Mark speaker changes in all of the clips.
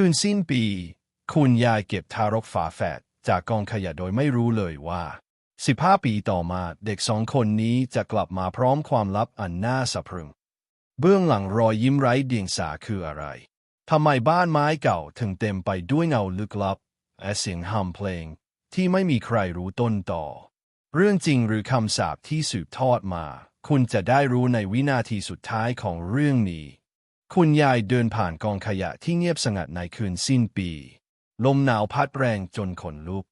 Speaker 1: คืนสิ้นปี คุณยายเก็บทารกฝาแฝดจากกองขยะโดยไม่รู้เลยว่า 15 ปีต่อมาเด็กสองคนนี้จะกลับมาพร้อมความลับอันน่าสะพรึง เบื้องหลังรอยยิ้มไร้เดียงสาคืออะไรทำไมบ้านไม้เก่าถึงเต็มไปด้วยเงาลึกลับและเสียงฮัมเพลง ที่ไม่มีใครรู้ต้นต่อ เรื่องจริงหรือคำสาปที่สืบทอดมา คุณจะได้รู้ในวินาทีสุดท้ายของเรื่องนี้ คุณยายเดินผ่านกองขยะที่เงียบสงัดในคืนสิ้นปี ลมหนาวพัดแรงจนขนลุก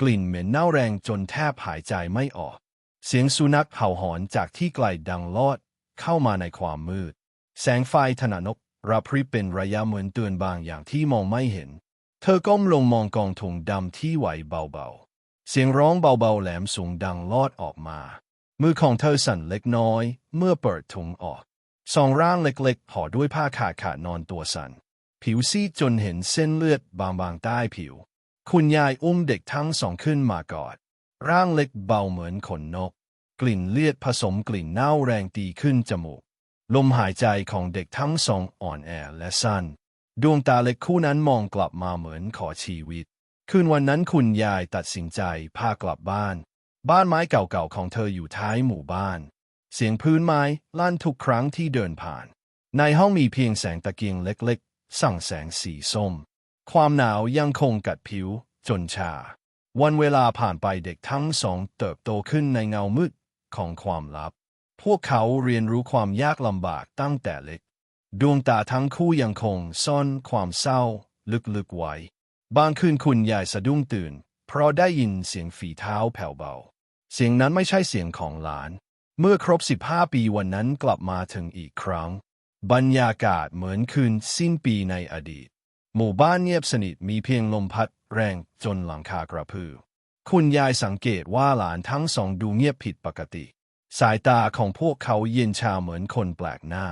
Speaker 1: กลิ่นเหม็นเน่าแรงจนแทบหายใจไม่ออก เสียงสุนัขเห่าหอนจากที่ไกลดังลอด เข้ามาในความมืด แสงไฟถนนกรับพริบเป็นระยะเหมือนเตือนบางอย่างที่มองไม่เห็น เธอก้มลงมองกองถุงดำที่ไหวเบาๆ เสียงร้องเบาๆแหลมสูงดังลอดออกมา มือของเธอสั่นเล็กน้อย เมื่อเปิดถุงออก สองร่างเล็กๆห่อด้วยผ้าขาดขาดนอนตัวสัน่น ผิวซีดจนเห็นเส้นเลือดบางๆใต้ผิว คุณยายอุ้มเด็กทั้งสองขึ้นมากอด ร่างเล็กเบาเหมือนขนนก กลิ่นเลือดผสมกลิ่นเน่าแรงตีขึ้นจมูก ลมหายใจของเด็กทั้งสองอ่อนแอและสั้น ดวงตาเล็กคู่นั้นมองกลับมาเหมือนขอชีวิต คืนวันนั้นคุณยายตัดสินใจพากลับบ้าน บ้านไม้เก่าๆของเธออยู่ท้ายหมู่บ้าน เสียงพื้นไม้ลั่นทุกครั้งที่เดินผ่าน ในห้องมีเพียงแสงตะเกียงเล็กๆส่งแสงสีส้ม ความหนาวยังคงกัดผิวจนชา วันเวลาผ่านไปเด็กทั้งสองเติบโตขึ้นในเงามืดของความลับ พวกเขาเรียนรู้ความยากลำบากตั้งแต่เล็ก ดวงตาทั้งคู่ยังคงซ่อนความเศร้า ลึกๆไว้ บางคืนคุณยายสะดุ้งตื่น เพราะได้ยินเสียงฝีเท้าแผ่วเบา เสียงนั้นไม่ใช่เสียงของหลาน เมื่อครบ 15 ปีวันนั้นกลับมาถึงอีกครั้ง บรรยากาศเหมือนคืนสิ้นปีในอดีต หมู่บ้านเงียบสนิทมีเพียงลมพัดแรงจนหลังคากระพือ คุณยายสังเกตว่าหลานทั้งสองดูเงียบผิดปกติ สายตาของพวกเขาเย็นชาเหมือนคนแปลกหน้า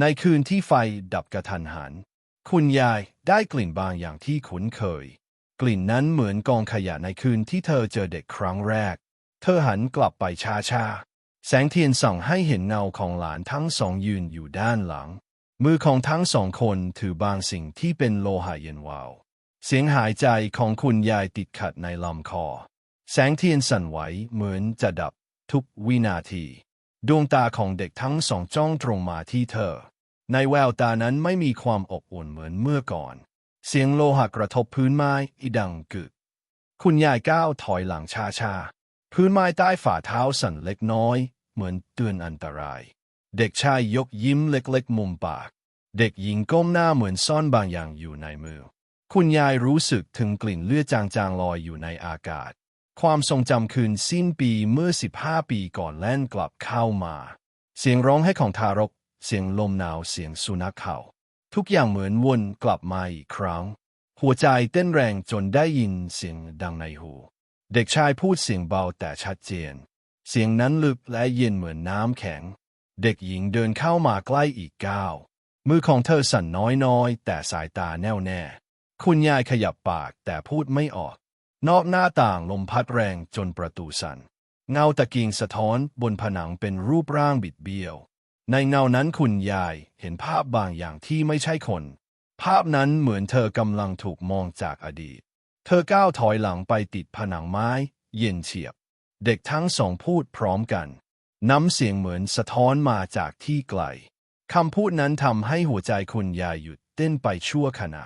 Speaker 1: ในคืนที่ไฟดับกระทันหัน คุณยายได้กลิ่นบางอย่างที่คุ้นเคย กลิ่นนั้นเหมือนกองขยะในคืนที่เธอเจอเด็กครั้งแรก เธอหันกลับไปช้าๆ แสงเทียนส่องให้เห็นเงาของหลานทั้งสองยืนอยู่ด้านหลัง มือของทั้งสองคนถือบางสิ่งที่เป็นโลหะเย็นวาว เสียงหายใจของคุณยายติดขัดในลำคอ แสงเทียนสั่นไหวเหมือนจะดับทุกวินาที ดวงตาของเด็กทั้งสองจ้องตรงมาที่เธอ ในแววตานั้นไม่มีความอบอุ่นเหมือนเมื่อก่อน เสียงโลหะกระทบพื้นไม้อีดังกึก คุณยายก้าวถอยหลังช้าๆ พื้นไม้ใต้ฝ่าเท้าสั่นเล็กน้อย เหมือนเตือนอันตราย เด็กชายยกยิ้มเล็กๆ มุมปาก เด็กหญิงก้มหน้าเหมือนซ่อนบางอย่างอยู่ในมือ คุณยายรู้สึกถึงกลิ่นเลือดจางๆลอยอยู่ในอากาศ ความทรงจำคืนสิ้นปีเมื่อ 15 ปีก่อนแล่นกลับเข้ามา เสียงร้องให้ของทารก เสียงลมหนาวเสียงสุนัขเห่าทุกอย่างเหมือนวนกลับมาอีกครั้ง หัวใจเต้นแรงจนได้ยินเสียงดังในหู เด็กชายพูดเสียงเบาแต่ชัดเจน เสียงนั้นลึกและเย็นเหมือนน้ำแข็ง เด็กหญิงเดินเข้ามาใกล้อีกก้าว มือของเธอสั่นน้อยๆ แต่สายตาแน่วแน่ คุณยายขยับปากแต่พูดไม่ออก นอกหน้าต่างลมพัดแรงจนประตูสั่น เงาตะกียงสะท้อนบนผนังเป็นรูปร่างบิดเบี้ยว ในเงานั้นคุณยายเห็นภาพบางอย่างที่ไม่ใช่คน ภาพนั้นเหมือนเธอกำลังถูกมองจากอดีต เธอก้าวถอยหลังไปติดผนังไม้ เย็นเฉียบ เด็กทั้งสองพูดพร้อมกัน น้ำเสียงเหมือนสะท้อนมาจากที่ไกล คำพูดนั้นทำให้หัวใจคุณยายหยุดเต้นไปชั่วขณะ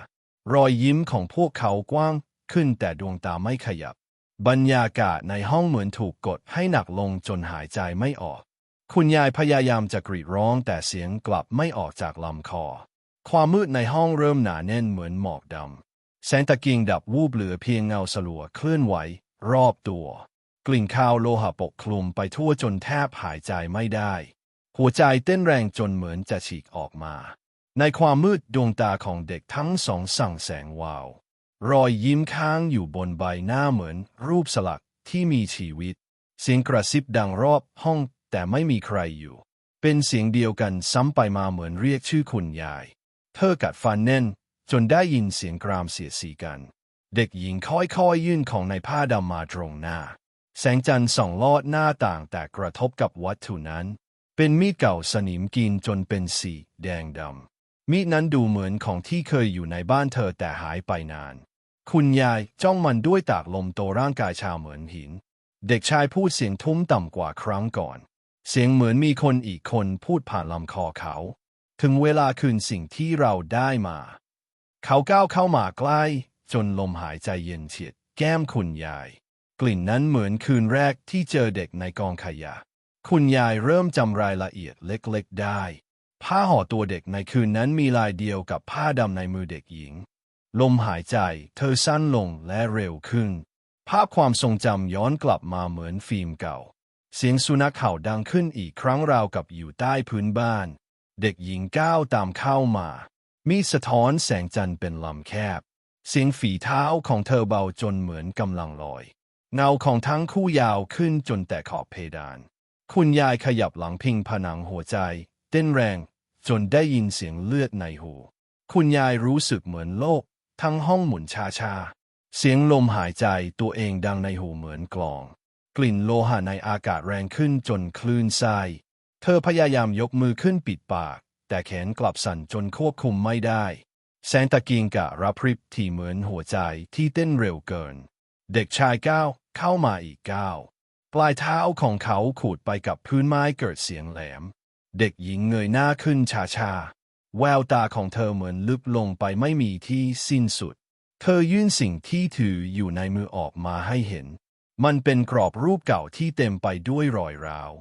Speaker 1: รอยยิ้มของพวกเขากว้างขึ้นแต่ดวงตาไม่ขยับ บรรยากาศในห้องเหมือนถูกกดให้หนักลงจนหายใจไม่ออก คุณยายพยายามจะกรีดร้องแต่เสียงกลับไม่ออกจากลำคอ ความมืดในห้องเริ่มหนาแน่นเหมือนหมอกดำแสงตะเกียงดับวูบเหลือเพียงเงาสลัวเคลื่อนไหว รอบตัว กลิ่นคาวโลหะปกคลุมไปทั่วจนแทบหายใจไม่ได้ หัวใจเต้นแรงจนเหมือนจะฉีกออกมา ในความมืดดวงตาของเด็กทั้งสองสั่งแสงวาว รอยยิ้มค้างอยู่บนใบหน้าเหมือนรูปสลักที่มีชีวิต เสียงกระซิบดังรอบห้องแต่ไม่มีใครอยู่ เป็นเสียงเดียวกันซ้ำไปมาเหมือนเรียกชื่อคุณยาย เธอกัดฟันแน่น จนได้ยินเสียงกรามเสียดสีกัน เด็กหญิงค่อยๆยื่นของในผ้าดำมาตรงหน้า แสงจันทร์ส่องลอดหน้าต่างแต่กระทบกับวัตถุนั้น เป็นมีดเก่าสนิมกินจนเป็นสีแดงดำมีดนั้นดูเหมือนของที่เคยอยู่ในบ้านเธอแต่หายไปนาน คุณยายจ้องมันด้วยตากลมโตร่างกายชาวเหมือนหิน เด็กชายพูดเสียงทุ้มต่ำกว่าครั้งก่อน เสียงเหมือนมีคนอีกคนพูดผ่านลำคอเขา ถึงเวลาคืนสิ่งที่เราได้มา เขาก้าวเข้ามาใกล้ จนลมหายใจเย็นเฉียดแก้มคุณยาย กลิ่นนั้นเหมือนคืนแรกที่เจอเด็กในกองขยะ คุณยายเริ่มจำรายละเอียดเล็กๆได้ ผ้าห่อตัวเด็กในคืนนั้นมีลายเดียวกับผ้าดำในมือเด็กหญิง ลมหายใจเธอสั้นลงและเร็วขึ้น ภาพความทรงจำย้อนกลับมาเหมือนฟิล์มเก่า เสียงสุนัขเห่าดังขึ้นอีกครั้งราวกับอยู่ใต้พื้นบ้าน เด็กหญิงก้าวตามเข้ามา มีสะท้อนแสงจันทร์เป็นลำแคบ เสียงฝีเท้าของเธอเบาจนเหมือนกำลังลอย เงาของทั้งคู่ยาวขึ้นจนแต่ขอบเพดาน คุณยายขยับหลังพิงผนังหัวใจ เต้นแรง จนได้ยินเสียงเลือดในหูคุณยายรู้สึกเหมือนโลก ทั้งห้องหมุนชาชาๆเสียงลมหายใจตัวเองดังในหูเหมือนกลอง กลิ่นโลหะในอากาศแรงขึ้นจนคลื่นไส้เธอพยายามยกมือขึ้นปิดปาก แต่แขนกลับสั่นจนควบคุมไม่ได้ แสงตะเกียงกะรับพริบที่เหมือนหัวใจที่เต้นเร็วเกิน เด็กชายก้าวเข้ามาอีกก้าวปลายเท้าของเขาขูดไปกับพื้นไม้เกิดเสียงแหลม เด็กหญิงเงยหน้าขึ้นช้าๆ แววตาของเธอเหมือนลึกลงไปไม่มีที่สิ้นสุด เธอยื่นสิ่งที่ถืออยู่ในมือออกมาให้เห็น มันเป็นกรอบรูปเก่าที่เต็มไปด้วยรอยร้าว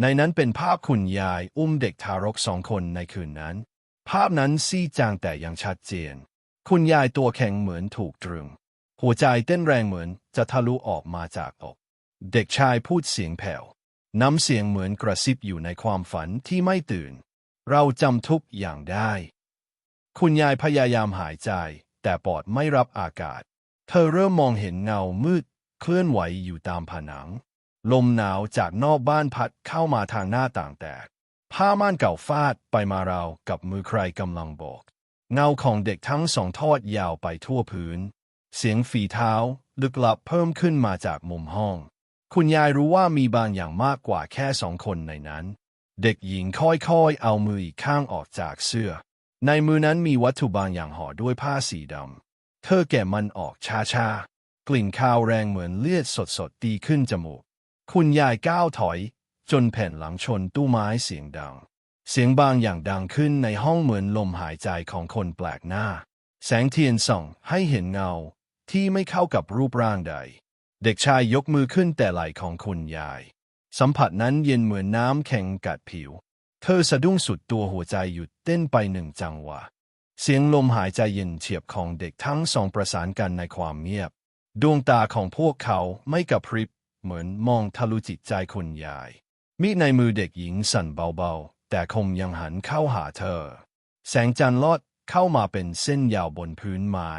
Speaker 1: ในนั้นเป็นภาพคุณยายอุ้มเด็กทารกสองคนในคืนนั้น ภาพนั้นซีดจางแต่ยังชัดเจน คุณยายตัวแข็งเหมือนถูกตรึง หัวใจเต้นแรงเหมือนจะทะลุออกมาจากอก เด็กชายพูดเสียงแผ่ว น้ำเสียงเหมือนกระซิบอยู่ในความฝันที่ไม่ตื่น เราจำทุกอย่างได้ คุณยายพยายามหายใจ แต่ปอดไม่รับอากาศ เธอเริ่มมองเห็นเงามืด เคลื่อนไหวอยู่ตามผนัง ลมหนาวจากนอกบ้านพัดเข้ามาทางหน้าต่างแตก ผ้าม่านเก่าฟาดไปมาราวกับมือใครกำลังบอกเงาของเด็กทั้งสองทอดยาวไปทั่วพื้น เสียงฝีเท้า ลึกลับเพิ่มขึ้นมาจากมุมห้อง คุณยายรู้ว่ามีบางอย่างมากกว่าแค่สองคนในนั้น เด็กหญิงค่อยๆ เอามืออีกข้างออกจากเสื้อ ในมือนั้นมีวัตถุบางอย่างห่อด้วยผ้าสีดำ เธอแกะมันออกช้าๆ กลิ่นคาวแรงเหมือนเลือดสดๆตีขึ้นจมูก คุณยายก้าวถอย จนแผ่นหลังชนตู้ไม้เสียงดัง เสียงบางอย่างดังขึ้นในห้องเหมือนลมหายใจของคนแปลกหน้า แสงเทียนส่องให้เห็นเงา ที่ไม่เข้ากับรูปร่างใด เด็กชายยกมือขึ้นแต่ไหล่ของคุณยาย สัมผัสนั้นเย็นเหมือนน้ำแข็งกัดผิว เธอสะดุ้งสุดตัวหัวใจหยุดเต้นไปหนึ่งจังหวะ เสียงลมหายใจเย็นเฉียบของเด็กทั้งสองประสานกันในความเงียบ ดวงตาของพวกเขาไม่กระพริบ เหมือนมองทะลุจิตใจคุณยาย มีดในมือเด็กหญิงสั่นเบาๆ แต่คมยังหันเข้าหาเธอ แสงจันทร์ลอดเข้ามาเป็นเส้นยาวบนพื้นไม้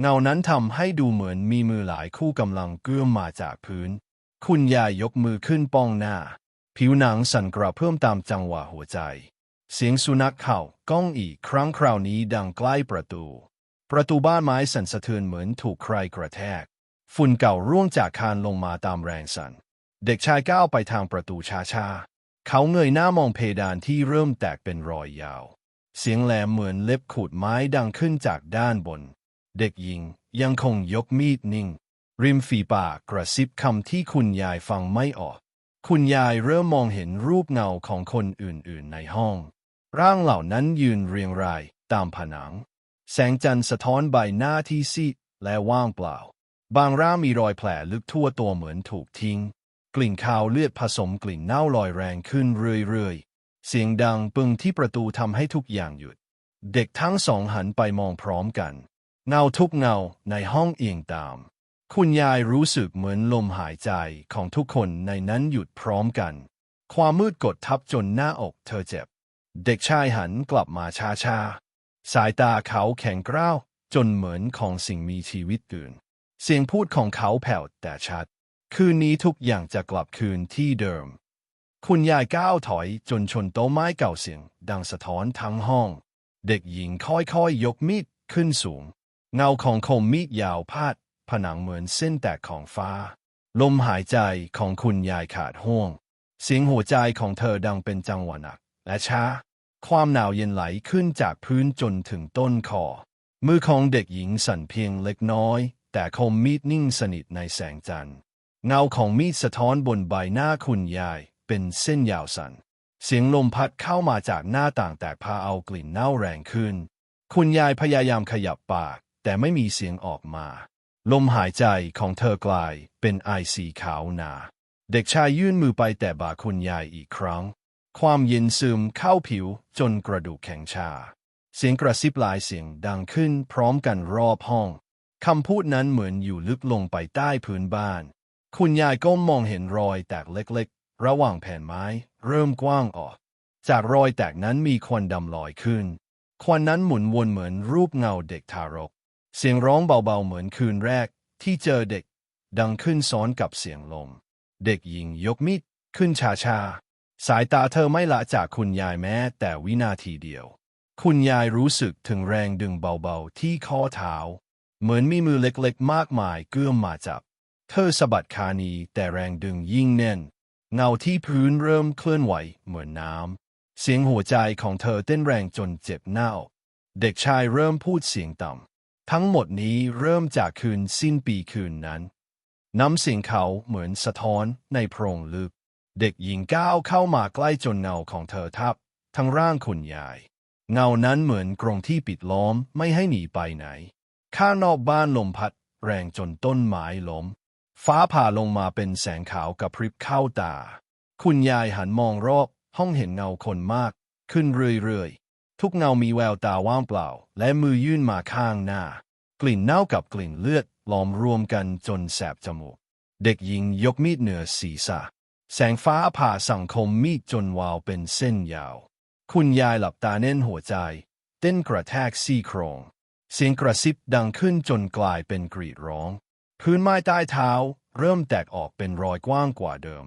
Speaker 1: เงานั้นทำให้ดูเหมือนมีมือหลายคู่กำลังเกื้อมมาจากพื้น คุณยายยกมือขึ้นป้องหน้า ผิวหนังสั่นกระเพื่อมตามจังหวะหัวใจ เสียงสุนัขเห่าก้องอีกครั้งคราวนี้ดังใกล้ประตู ประตูบ้านไม้สั่นสะเทือนเหมือนถูกใครกระแทก ฝุ่นเก่าร่วงจากคานลงมาตามแรงสั่น เด็กชายก้าวไปทางประตูช้าๆ เขาเงยหน้ามองเพดานที่เริ่มแตกเป็นรอยยาว เสียงแหลมเหมือนเล็บขูดไม้ดังขึ้นจากด้านบน เด็กหญิงยังคงยกมีดนิ่ง ริมฝีปากกระซิบคำที่คุณยายฟังไม่ออก คุณยายเริ่มมองเห็นรูปเงาของคนอื่นๆในห้อง ร่างเหล่านั้นยืนเรียงรายตามผนัง แสงจันทร์สะท้อนใบหน้าที่ซีดและว่างเปล่า บางร่างมีรอยแผลลึกทั่วตัวเหมือนถูกทิ้ง กลิ่นคาวเลือดผสมกลิ่นเน่าลอยแรงขึ้นเรื่อยๆ เสียงดังปึงที่ประตูทำให้ทุกอย่างหยุด เด็กทั้งสองหันไปมองพร้อมกัน เงาทุกเงาในห้องเอียงตาม คุณยายรู้สึกเหมือนลมหายใจของทุกคนในนั้นหยุดพร้อมกัน ความมืดกดทับจนหน้าอกเธอเจ็บ เด็กชายหันกลับมาช้าๆ สายตาเขาแข็งกร้าวจนเหมือนของสิ่งมีชีวิตอื่น เสียงพูดของเขาแผ่วแต่ชัด คืนนี้ทุกอย่างจะกลับคืนที่เดิม คุณยายก้าวถอยจนชนโต๊ะไม้เก่าเสียง ดังสะท้อนทั้งห้อง เด็กหญิงค่อยๆยกมีดขึ้นสูง เงาของคมมีดยาวพาด ผนังเหมือนเส้นแตกของฟ้า ลมหายใจของคุณยายขาดห่วง เสียงหัวใจของเธอดังเป็นจังหวะหนัก และช้า ความหนาวเย็นไหลขึ้นจากพื้นจนถึงต้นคอ มือของเด็กหญิงสั่นเพียงเล็กน้อย แต่คมมีดนิ่งสนิทในแสงจันทร์เงาของมีดสะท้อนบนใบหน้าคุณยาย เป็นเส้นยาวสัน่นเสียงลมพัดเข้ามาจากหน้าต่างแตกพาเอากลิ่นเน่าแรงขึ้น คุณยายพยายามขยับปาก แต่ไม่มีเสียงออกมา ลมหายใจของเธอกลายเป็นไอสีขาวหนา เด็กชายยื่นมือไปแต่บ่าคุณยายอีกครั้ง ความเย็นซึมเข้าผิวจนกระดูกแข็งชา เสียงกระซิบหลายเสียงดังขึ้นพร้อมกันรอบห้องคำพูดนั้นเหมือนอยู่ลึกลงไปใต้พื้นบ้าน คุณยายก้มมองเห็นรอยแตกเล็กๆ ระหว่างแผ่นไม้ เริ่มกว้างออก จากรอยแตกนั้นมีควันดำลอยขึ้น ควันนั้นหมุนวนเหมือนรูปเงาเด็กทารก เสียงร้องเบาๆเหมือนคืนแรกที่เจอเด็ก ดังขึ้นซ้อนกับเสียงลม เด็กหญิงยกมีดขึ้นช้าๆสายตาเธอไม่ละจากคุณยายแม้แต่วินาทีเดียว คุณยายรู้สึกถึงแรงดึงเบาๆที่ข้อเท้า เหมือนมีมือเล็กๆ มากมายเกื้อมมาจับ เธอสะบัดขานีแต่แรงดึงยิ่งแน่น เงาที่พื้นเริ่มเคลื่อนไหวเหมือนน้ำ เสียงหัวใจของเธอเต้นแรงจนเจ็บเน่า เด็กชายเริ่มพูดเสียงต่ำ ทั้งหมดนี้เริ่มจากคืนสิ้นปีคืนนั้น น้ำเสียงเขาเหมือนสะท้อนในโพรงลึก เด็กหญิงก้าวเข้ามาใกล้จนเงาของเธอทับ ทั้งร่างคุณยาย เงานั้นเหมือนกรงที่ปิดล้อมไม่ให้หนีไปไหน ข้างนอกบ้านลมพัด แรงจนต้นไม้ล้ม ฟ้าผ่าลงมาเป็นแสงขาวกระพริบเข้าตา คุณยายหันมองรอบห้องเห็นเงาคนมาก ขึ้นเรื่อย ทุกเงามีแววตาว่างเปล่า และมือยื่นมาข้างหน้า กลิ่นเน่ากับกลิ่นเลือดล้อมรวมกันจนแสบจมูก เด็กหญิงยกมีดเหนือศีรษะ แสงฟ้าผ่าสังคมมีดจนวาวเป็นเส้นยาว คุณยายหลับตาแน่นหัวใจ เต้นกระแทกซี่โครง เสียงกระซิบดังขึ้นจนกลายเป็นกรีดร้อง พื้นไม้ใต้เท้า เริ่มแตกออกเป็นรอยกว้างกว่าเดิม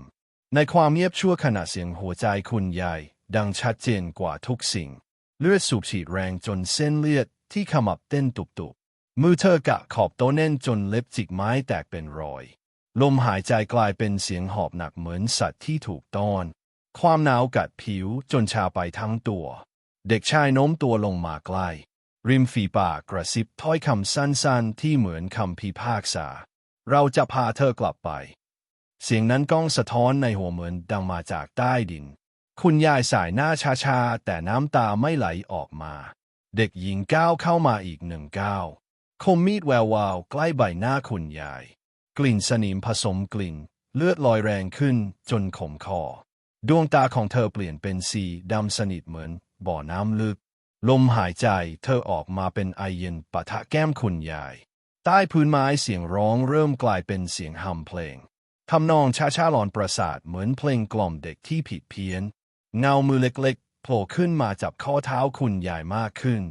Speaker 1: ในความเงียบชั่วขณะเสียงหัวใจคุณยายดังชัดเจนกว่าทุกสิ่ง เลือดสูบฉีดแรงจนเส้นเลือดที่ขมับเต้นตุบๆ มือเธอกะขอบโต๊ะแน่นจนเล็บจิกไม้แตกเป็นรอย ลมหายใจกลายเป็นเสียงหอบหนักเหมือนสัตว์ที่ถูกต้อน ความหนาวกัดผิวจนชาไปทั้งตัว เด็กชายโน้มตัวลงมาใกล้ ริมฝีปากกระซิบถ้อยคำสั้นๆ ที่เหมือนคำพิพากษา เราจะพาเธอกลับไป เสียงนั้นก้องสะท้อนในหัวเหมือนดังมาจากใต้ดิน คุณยายสายหน้าชาๆ แต่น้ำตาไม่ไหลออกมา เด็กหญิงก้าวเข้ามาอีกหนึ่งก้าวคมมีดแวววาวใกล้ใบหน้าคุณยาย กลิ่นสนิมผสมกลิ่น เลือดลอยแรงขึ้นจนขมคอ ดวงตาของเธอเปลี่ยนเป็นสีดำสนิทเหมือน บ่อน้ำลึก ลมหายใจเธอออกมาเป็นไอเย็นปะทะแก้มคุณยาย ใต้พื้นไม้เสียงร้องเริ่มกลายเป็นเสียงฮัมเพลงทำนองช้าๆหลอนประสาทเหมือนเพลงกล่อมเด็กที่ผิดเพี้ยน เงามือเล็กๆโผล่ขึ้นมาจับข้อเท้าคุณยายมากขึ้น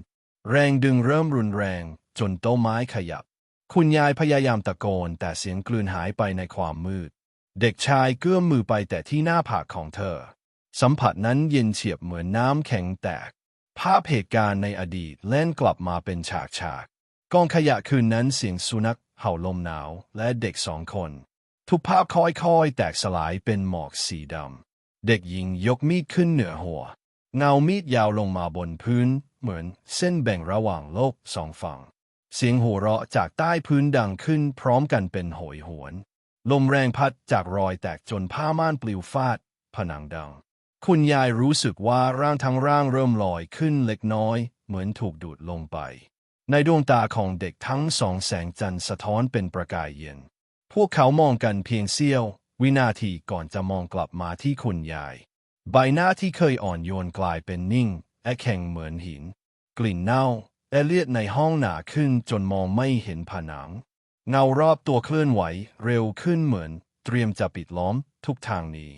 Speaker 1: แรงดึงเริ่มรุนแรง จนโต๊ะไม้ขยับ คุณยายพยายามตะโกน แต่เสียงกลืนหายไปในความมืด เด็กชายเกื้อมมือไปแต่ที่หน้าผากของเธอ สัมผัสนั้นเย็นเฉียบเหมือนน้ำแข็งแตก ภาพเหตุการณ์ในอดีตเล่นกลับมาเป็นฉากฉากกองขยะคืนนั้นเสียงสุนัขเห่าลมหนาวและเด็กสองคน ทุกภาพค่อยๆ แตกสลายเป็นหมอกสีดำ เด็กหญิงยกมีดขึ้นเหนือหัว เงามีดยาวลงมาบนพื้น เหมือนเส้นแบ่งระหว่างโลกสองฝั่ง เสียงหัวเราะจากใต้พื้นดังขึ้นพร้อมกันเป็นโหยหวน ลมแรงพัดจากรอยแตกจนผ้าม่านปลิวฟาด ผนังดัง คุณยายรู้สึกว่าร่างทั้งร่างเริ่มลอยขึ้นเล็กน้อย เหมือนถูกดูดลงไป ในดวงตาของเด็กทั้งสองแสงจันทร์สะท้อนเป็นประกายเย็น พวกเขามองกันเพียงเสี้ยว วินาทีก่อนจะมองกลับมาที่คุณยาย ใบหน้าที่เคยอ่อนโยนกลายเป็นนิ่งและแข็งเหมือนหิน กลิ่นเน่าและเลือดในห้องหนาขึ้นจนมองไม่เห็นผนัง เงารอบตัวเคลื่อนไหวเร็วขึ้นเหมือน เตรียมจะปิดล้อมทุกทางนี้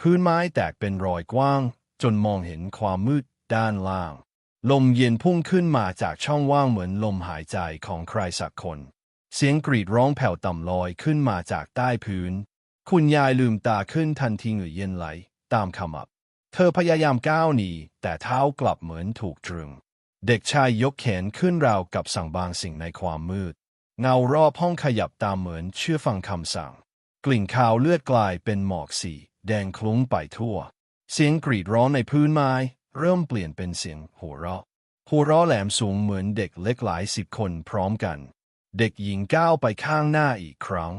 Speaker 1: พื้นไม้แตกเป็นรอยกว้าง จนมองเห็นความมืดด้านล่าง ลมเย็นพุ่งขึ้นมาจากช่องว่างเหมือนลมหายใจของใครสักคน เสียงกรีดร้องแผ่วต่ำลอยขึ้นมาจากใต้พื้น คุณยายลืมตาขึ้นทันทีเหงื่อเย็นไหล ตามขมับ เธอพยายามก้าวหนีแต่เท้ากลับเหมือนถูกตรึง เด็กชายยกแขนขึ้นราวกับสั่งบางสิ่งในความมืด เงารอบห้องขยับตามเหมือนเชื่อฟังคำสั่ง กลิ่นคาวเลือดกลายเป็นหมอกสีแดงคลุ้งไปทั่ว เสียงกรีดร้องในพื้นไม้ เริ่มเปลี่ยนเป็นเสียงหัวเราะหัวเราะแหลมสูงเหมือนเด็กเล็กหลายสิบคนพร้อมกัน เด็กหญิงก้าวไปข้างหน้าอีกครั้ง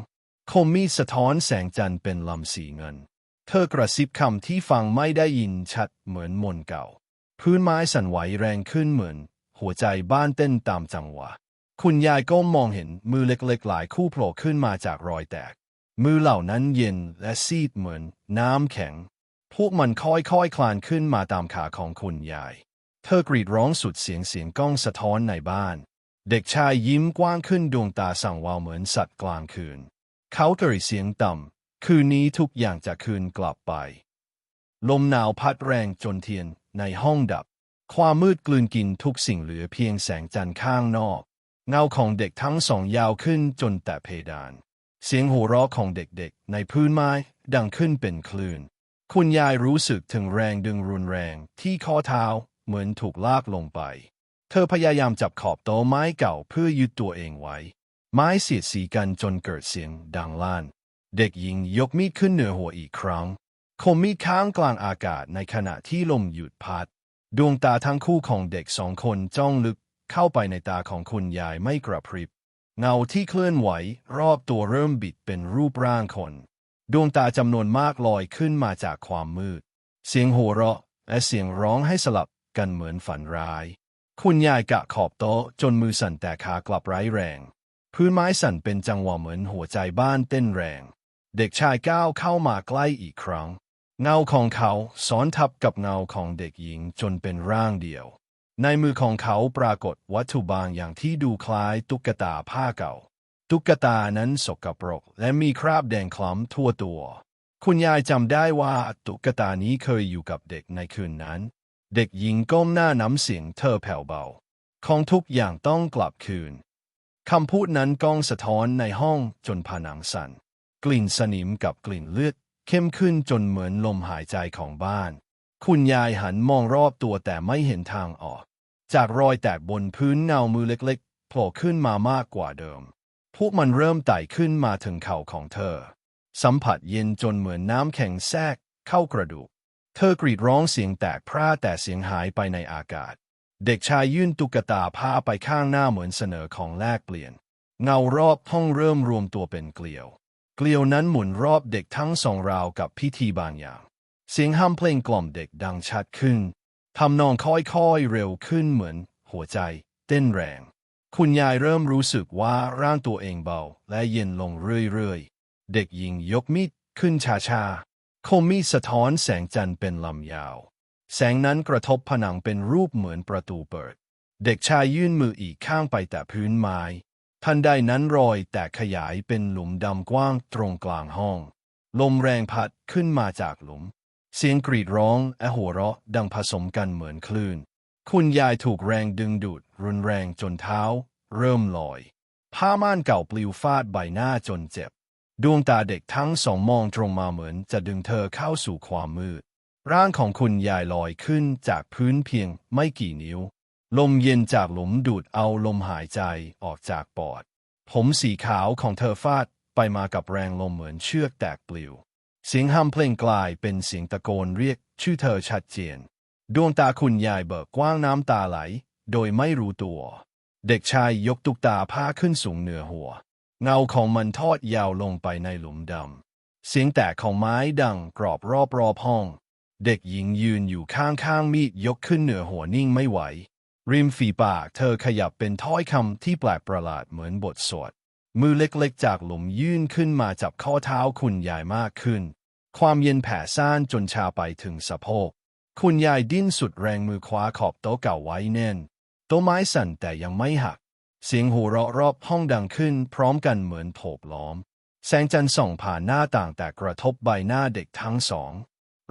Speaker 1: คมมีสะท้อนแสงจันทร์เป็นลำสีเงิน เธอกระซิบคำที่ฟังไม่ได้ยินชัดเหมือนมนต์เก่า พื้นไม้สั่นไหวแรงขึ้นเหมือน หัวใจบ้านเต้นตามจังหวะ คุณยายก้มมองเห็นมือเล็กๆหลายคู่โผล่ขึ้นมาจากรอยแตก มือเหล่านั้นเย็นและซีดเหมือน น้ำแข็ง พวกมันค่อยๆคคลานขึ้นมาตามขาของคุณยาย เธอกรีดร้องสุดเสียงเสียงก้องสะท้อนในบ้าน เด็กชายยิ้มกว้างขึ้นดวงตาสั่งวาวเหมือนสัตว์กลางคืน เขากรีดเสียงต่ำ คืนนี้ทุกอย่างจะคืนกลับไป ลมหนาวพัดแรงจนเทียนในห้องดับ ความมืดกลืนกินทุกสิ่งเหลือเพียงแสงจันทร์ข้างนอก เงาของเด็กทั้งสองยาวขึ้นจนแตะเพดาน เสียงหัวเราะของเด็กๆ ในพื้นไม้ดังขึ้นเป็นคลื่น คุณยายรู้สึกถึงแรงดึงรุนแรงที่ข้อเท้าเหมือนถูกลากลงไป เธอพยายามจับขอบโต๊ะไม้เก่าเพื่อยึดตัวเองไว้ ไม้เสียดสีกันจนเกิดเสียงดังลั่น เด็กหญิงยกมีดขึ้นเหนือหัวอีกครั้ง คมมีดค้างกลางอากาศในขณะที่ลมหยุดพัด ดวงตาทั้งคู่ของเด็กสองคนจ้องลึกเข้าไปในตาของคุณยายไม่กระพริบ เงาที่เคลื่อนไหว รอบตัวเริ่มบิดเป็นรูปร่างคน ดวงตาจำนวนมากลอยขึ้นมาจากความมืด เสียงหัวเราะและเสียงร้องให้สลับกันเหมือนฝันร้าย คุณยายกะขอบโต๊ะจนมือสั่นแต่ขากลับไร้แรง พื้นไม้สั่นเป็นจังหวะเหมือนหัวใจบ้านเต้นแรง เด็กชายก้าวเข้ามาใกล้อีกครั้ง เงาของเขาซ้อนทับกับเงาของเด็กหญิงจนเป็นร่างเดียว ในมือของเขาปรากฏวัตถุบางอย่างที่ดูคล้ายตุ๊กตาผ้าเก่า ตุ๊กตานั้นสกปรก และมีคราบแดงคล้ำทั่วตัว คุณยายจำได้ว่าตุ๊กตานี้เคยอยู่กับเด็กในคืนนั้น เด็กหญิงก้มหน้าน้ำเสียงเธอแผ่วเบา ของทุกอย่างต้องกลับคืน คำพูดนั้นก้องสะท้อนในห้องจนผนังสั่น กลิ่นสนิมกับกลิ่นเลือด เข้มขึ้นจนเหมือนลมหายใจของบ้าน คุณยายหันมองรอบตัวแต่ไม่เห็นทางออก จากรอยแตกบนพื้นเงามือเล็กๆโผล่ขึ้นมามากกว่าเดิม พวกมันเริ่มไต่ขึ้นมาถึงเข่าของเธอ สัมผัสเย็นจนเหมือนน้ำแข็งแทรกเข้ากระดูก เธอกรีดร้องเสียงแตกพร่าแต่เสียงหายไปในอากาศ เด็กชายยื่นตุ๊กตาผ้าไปข้างหน้าเหมือนเสนอของแลกเปลี่ยน เงารอบห้องเริ่มรวมตัวเป็นเกลียว เกลียวนั้นหมุนรอบเด็กทั้งสองราวกับพิธีบางอย่าง เสียงห้ามเพลงกล่อมเด็กดังชัดขึ้นทำนองค่อยๆเร็วขึ้นเหมือน หัวใจ เต้นแรง คุณยายเริ่มรู้สึกว่าร่างตัวเองเบา และเย็นลงเรื่อยๆ เด็กหญิงยกมีดขึ้นช้าๆคมมีดสะท้อนแสงจันทร์เป็นลำยาว แสงนั้นกระทบผนังเป็นรูปเหมือนประตูเปิด เด็กชายยื่นมืออีกข้างไปแต่พื้นไม้ทันใดนั้นรอยแตกขยายเป็นหลุมดำกว้างตรงกลางห้อง ลมแรงพัดขึ้นมาจากหลุม เสียงกรีดร้องและหัวเราะดังผสมกันเหมือนคลื่น คุณยายถูกแรงดึงดูด รุนแรงจนเท้า เริ่มลอย ผ้าม่านเก่าปลิวฟาดใบหน้าจนเจ็บ ดวงตาเด็กทั้งสองมองตรงมาเหมือนจะดึงเธอเข้าสู่ความมืด ร่างของคุณยายลอยขึ้นจากพื้นเพียงไม่กี่นิ้ว ลมเย็นจากหลุมดูดเอาลมหายใจออกจากปอด ผมสีขาวของเธอฟาดไปมากับแรงลมเหมือนเชือกแตกปลิว เสียงห้ำเพลงกลายเป็นเสียงตะโกนเรียกชื่อเธอชัดเจน ดวงตาคุณยายเบิกกว้างน้ำตาไหล โดยไม่รู้ตัว เด็กชายยกตุกตาผ้าขึ้นสูงเหนือหัว เงาของมันทอดยาวลงไปในหลุมดำเสียงแตกของไม้ดังกรอบรอบรอบห้อง เด็กหญิงยืนอยู่ข้างข้างมีดยกขึ้นเหนือหัวนิ่งไม่ไหว ริมฝีปากเธอขยับเป็นถ้อยคำที่แปลกประหลาดเหมือนบทสวด มือเล็กๆ จากหลุมยื่นขึ้นมาจับข้อเท้าคุณยายมากขึ้น ความเย็นแผ่ซ่านจนชาไปถึงสะโพก คุณยายดิ้นสุดแรงมือคว้าขอบโต๊ะเก่าไว้แน่น โต๊ะไม้สั่นแต่ยังไม่หัก เสียงหัวเราะรอบห้องดังขึ้น พร้อมกันเหมือนโผบล้อม แสงจันทร์ส่องผ่านหน้าต่างแต่กระทบใบหน้าเด็กทั้งสอง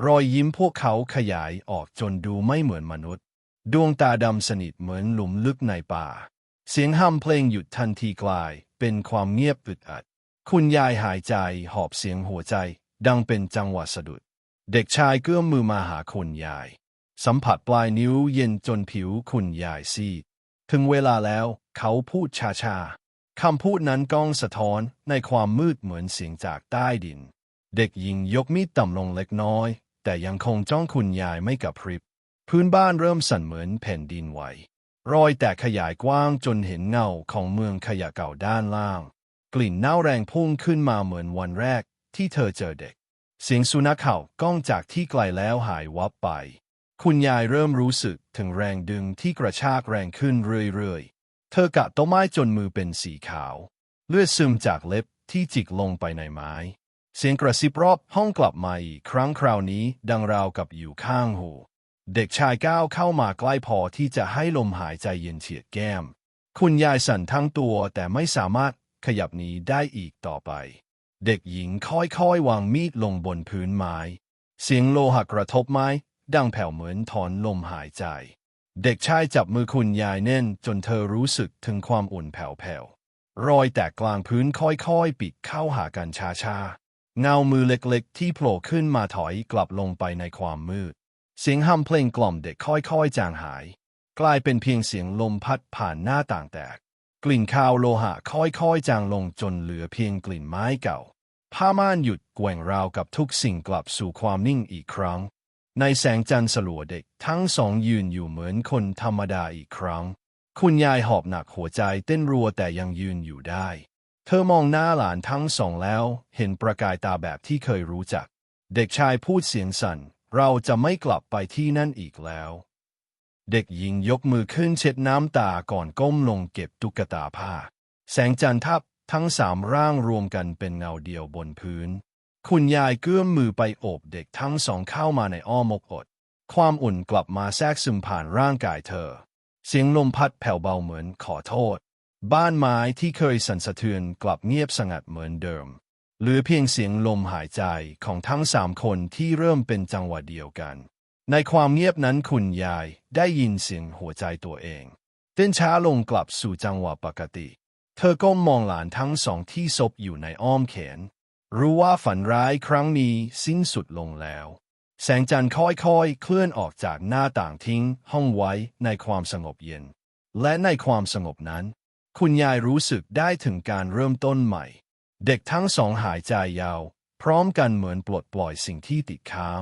Speaker 1: รอยยิ้มพวกเขาขยายออกจนดูไม่เหมือนมนุษย์ ดวงตาดำสนิทเหมือนหลุมลึกในป่า เสียงห้ามเพลงหยุดทันทีกลาย เป็นความเงียบอึดอัด คุณยายหายใจหอบเสียงหัวใจ ดังเป็นจังหวะสะดุด เด็กชายเกื้อมมือมาหาคุณยาย สัมผัสปลายนิ้วเย็นจนผิวคุณยายซีดถึงเวลาแล้วเขาพูดช้าๆคำพูดนั้นก้องสะท้อนในความมืดเหมือนเสียงจากใต้ดิน เด็กหญิงยกมีดต่ำลงเล็กน้อย แต่ยังคงจ้องคุณยายไม่กับพริบ พื้นบ้านเริ่มสั่นเหมือนแผ่นดินไหว รอยแตกขยายกว้างจนเห็นเงาของเมืองขยะเก่าด้านล่าง กลิ่นเน่าแรงพุ่งขึ้นมาเหมือนวันแรกที่เธอเจอเด็ก เสียงสุนัขเห่าก้องจากที่ไกลแล้วหายวับไป คุณยายเริ่มรู้สึกถึงแรงดึงที่กระชากแรงขึ้นเรื่อยๆ เธอกะต้นไม้จนมือเป็นสีขาว เลือดซึมจากเล็บที่จิกลงไปในไม้ เสียงกระซิบรอบห้องกลับมาอีกครั้งคราวนี้ดังราวกับอยู่ข้างหู เด็กชายก้าวเข้ามาใกล้พอที่จะให้ลมหายใจเย็นเฉียดแก้ม คุณยายสั่นทั้งตัวแต่ไม่สามารถขยับหนีได้อีกต่อไป เด็กหญิงค่อยๆ วางมีดลงบนพื้นไม้ เสียงโลหะกระทบไม้ ดังแผ่วเหมือนถอนลมหายใจ เด็กชายจับมือคุณยายแน่นจนเธอรู้สึกถึงความอุ่นแผ่วๆรอยแตกกลางพื้นค่อยๆ ปิดเข้าหากันช้าๆ เงามือเล็กๆ ที่โผล่ขึ้นมาถอยกลับลงไปในความมืด เสียงฮัมเพลงกล่อมเด็กค่อยๆ จางหาย กลายเป็นเพียงเสียงลมพัดผ่านหน้าต่างแตก กลิ่นคาวโลหะค่อยๆ จางลงจนเหลือเพียงกลิ่นไม้เก่า ผ้าม่านหยุดแกว่งราวกับทุกสิ่งกลับสู่ความนิ่งอีกครั้ง ในแสงจันทร์สลัวเด็กทั้งสองยืนอยู่เหมือนคนธรรมดาอีกครั้ง คุณยายหอบหนักหัวใจเต้นรัวแต่ยังยืนอยู่ได้ เธอมองหน้าหลานทั้งสองแล้ว เห็นประกายตาแบบที่เคยรู้จัก เด็กชายพูดเสียงสั่น เราจะไม่กลับไปที่นั่นอีกแล้ว เด็กหญิงยกมือขึ้นเช็ดน้ำตาก่อนก้มลงเก็บตุ๊กตาผ้า แสงจันทร์ทับทั้งสามร่างรวมกันเป็นเงาเดียวบนพื้น คุณยายเกื้อมมือไปโอบเด็กทั้งสองเข้ามาในอ้อมอกอด ความอุ่นกลับมาแทรกซึมผ่านร่างกายเธอ เสียงลมพัดแผ่วเบาเหมือนขอโทษ บ้านไม้ที่เคยสั่นสะเทือนกลับเงียบสงัดเหมือนเดิม เหลือเพียงเสียงลมหายใจของทั้งสามคนที่เริ่มเป็นจังหวะเดียวกัน ในความเงียบนั้นคุณยายได้ยินเสียงหัวใจตัวเองเต้นช้าลงกลับสู่จังหวะปกติ เธอก้มมองหลานทั้งสองที่ซบอยู่ในอ้อมแขน รู้ว่าฝันร้ายครั้งนี้สิ้นสุดลงแล้ว แสงจันทร์ค่อยๆ เคลื่อนออกจากหน้าต่างทิ้งห้องไว้ในความสงบเย็น และในความสงบนั้น คุณยายรู้สึกได้ถึงการเริ่มต้นใหม่ เด็กทั้งสองหายใจยาว พร้อมกันเหมือนปลดปล่อยสิ่งที่ติดค้าง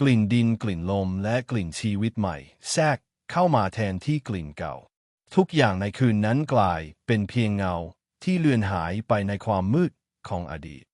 Speaker 1: กลิ่นดินกลิ่นลมและกลิ่นชีวิตใหม่ แทรกเข้ามาแทนที่กลิ่นเก่า ทุกอย่างในคืนนั้นกลายเป็นเพียงเงาที่เลือนหายไปในความมืดของอดีต